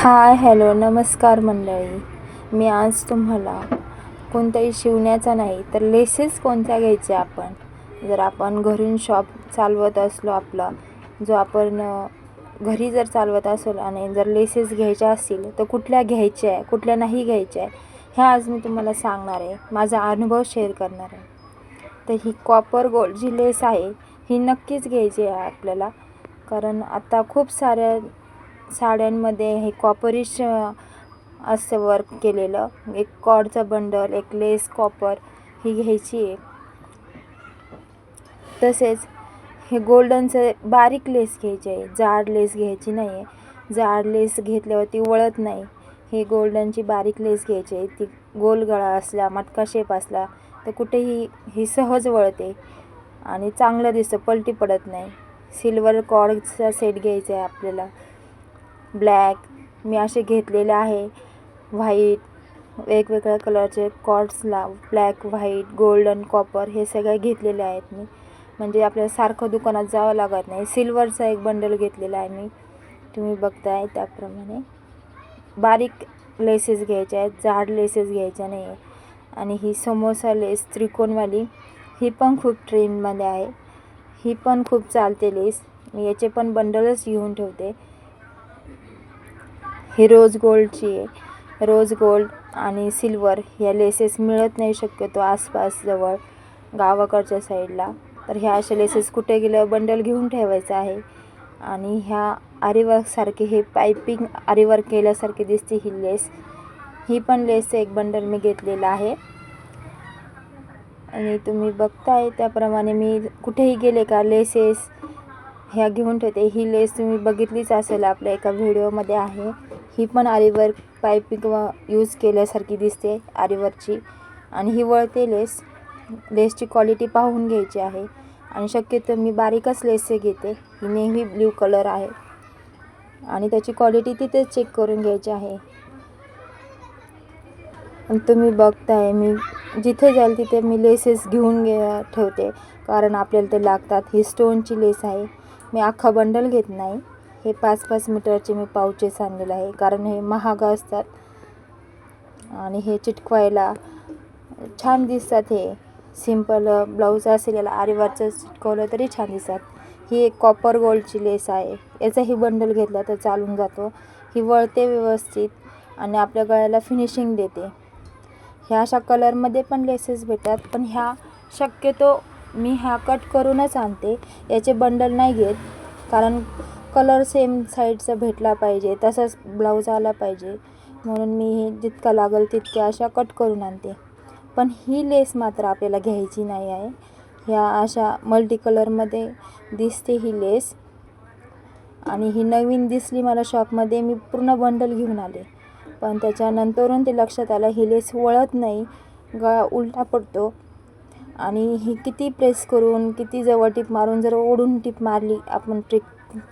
Hi hello नमस्कार मंडळी. मी आज तुम्हाला कोणताही शिवण्याचा नाही तर लेसेस कोणत्या घ्यायच्या आपण? जर आपण घरून शॉप चालवत असलो आपला जो आपण घरी जर चालवत असेल आणि जर लेसेस घ्यायच्या असतील तर कुठल्या घ्यायच्या आहे कुठल्या नाही घ्यायच्या आहे ह्या आज मी तुम्हाला सांगणार आहे. माझा अनुभव शेअर करणार आहे. तर ही कॉपर गोल्ड जी लेस आहे ही नक्कीच घ्यायची आहे आपल्याला. कारण आता खूप साऱ्या साड्यांमध्ये हे कॉपरिश असं वर्क केलेलं. एक कॉडचं बंडल एक लेस कॉपर ही घ्यायची आहे. तसेच हे गोल्डनचं बारीक लेस घ्यायची आहे. जाड लेस घ्यायची नाही आहे जाड लेस घेतल्यावर ती वळत नाही. ही गोल्डनची बारीक लेस घ्यायची आहे. ती गोल गळा असला मटका शेप असला तर कुठेही ही सहज वळते आणि चांगलं दिसतं पलटी पडत नाही. सिल्वर कॉडचा सेट घ्यायचा आहे आपल्याला. ब्लॅक मी असे घेतलेले आहे. व्हाईट वेगवेगळ्या कलरचे कॉर्ड्सला ब्लॅक व्हाईट गोल्डन कॉपर हे सगळे घेतलेले आहेत मी. म्हणजे आपल्याला सारखं दुकानात जावं लागत नाही. सिल्वरचा एक बंडल घेतलेला आहे मी. तुम्ही बघताय त्याप्रमाणे. बारीक लेसेस घ्यायच्या आहेत. जाड लेसेस घ्यायच्या नाही आहे आणि ही समोसा लेस त्रिकोणवाली ही पण खूप ट्रेंडमध्ये आहे. ही पण खूप चालते लेस. मी याचे पण बंडलच घेऊन ठेवते. ही रोज गोल्डची आहे. रोज गोल्ड आणि सिल्वर ह्या लेसेस मिळत नाही शक्यतो आसपास जवळ गावाकडच्या साईडला. तर ह्या अशा लेसेस कुठे गेलं बंडल घेऊन ठेवायचं आहे. आणि ह्या आरीवर्कसारखे हे पायपिंग आरीवर्क केल्यासारखी दिसते ही लेस. ही पण लेसचं एक बंडल मी घेतलेलं आहे. आणि तुम्ही बघताय त्याप्रमाणे मी कुठेही गेले का लेसेस ह्या घेऊन ठेवते. ही लेस तुम्ही बघितलीच असेल आपल्या एका व्हिडिओमध्ये आहे. ही पण आरीवर्क पायपिंग यूज केल्यासारखी दिसते आरीवर्कची आणि ही वळते लेस. लेसची क्वालिटी पाहून घ्यायची आहे. आणि शक्यतो मी बारीकच लेस घेते. ही नेहमी ब्ल्यू कलर आहे. आणि त्याची क्वालिटी तिथेच चेक करून घ्यायची आहे. आणि तुम्ही बघताय मी जिथे जाईल तिथे मी लेसेस घेऊन घे ठेवते. कारण आपल्याला ते लागतात. ही स्टोनची लेस आहे. मी अख्खा बंडल घेत नाही. हे पाच पाच मीटरचे मी पाऊचेस आणलेले आहे. कारण हे महाग असतात. आणि हे चिटकवायला छान दिसतात हे. सिंपल ब्लाऊज असेल याला आरीवारचं चिटकवलं तरी छान दिसतात. ही एक कॉपर गोल्डची लेस आहे. याचाही बंडल घेतला तर चालून जातो. ही वळते व्यवस्थित आणि आपल्या गळ्याला फिनिशिंग देते. ह्या अशा कलरमध्ये पण लेसेस भेटतात. पण ह्या शक्यतो मी ह्या कट करूनच आणते. याचे बंडल नाही घेत. कारण कलर सेम साईडचा भेटला पाहिजे तसाच ब्लाऊज आला पाहिजे. म्हणून मी हे जितका लागेल तितक्या अशा कट करून आणते. पण ही लेस मात्र आपल्याला घ्यायची नाही आहे. ह्या अशा मल्टी कलरमध्ये दिसते ही लेस. आणि ही नवीन दिसली मला शॉपमध्ये मी पूर्ण बंडल घेऊन आले. पण त्याच्यानंतरून ते लक्षात आलं ही लेस वळत नाही गळा उलटा पडतो. आणि ही किती प्रेस करून किती जवळ टिप मारून जर ओढून टिप मारली आपण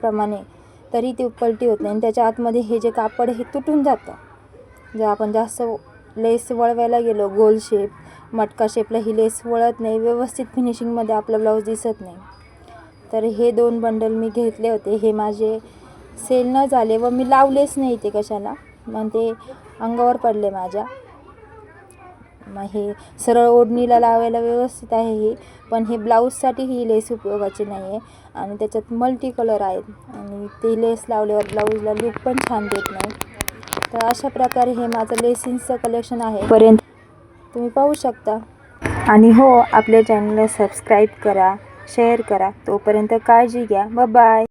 प्रमाणे तरी ती पलटी होत नाही. आणि त्याच्या आतमध्ये हे जे कापड हे तुटून जातं. जर आपण जास्त लेस वळवायला गेलो गोल शेप मटका शेपला ही लेस वळत नाही. व्यवस्थित फिनिशिंगमध्ये आपला ब्लाऊज दिसत नाही. तर हे दोन बंडल मी घेतले होते. हे माझे सेल न झाले व मी लावलेच नाही ते कशाला. मग ते अंगावर पडले माझ्या. हे सरळ ओढणीला लावायला व्यवस्थित आहे ही. पण हे ब्लाऊजसाठी ही लेस उपयोगाची नाही आहे आणि त्याच्यात मल्टी कलर आहेत. आणि ते लेस लावल्यावर ब्लाऊजला लुक पण छान देत नाही तर अशा प्रकारे हे माझं लेसिन्सचं कलेक्शन आहे. पर्यंत तुम्ही पाहू शकता. आणि हो आपल्या चॅनलला सबस्क्राईब करा शेअर करा. तोपर्यंत काळजी घ्या. ब बाय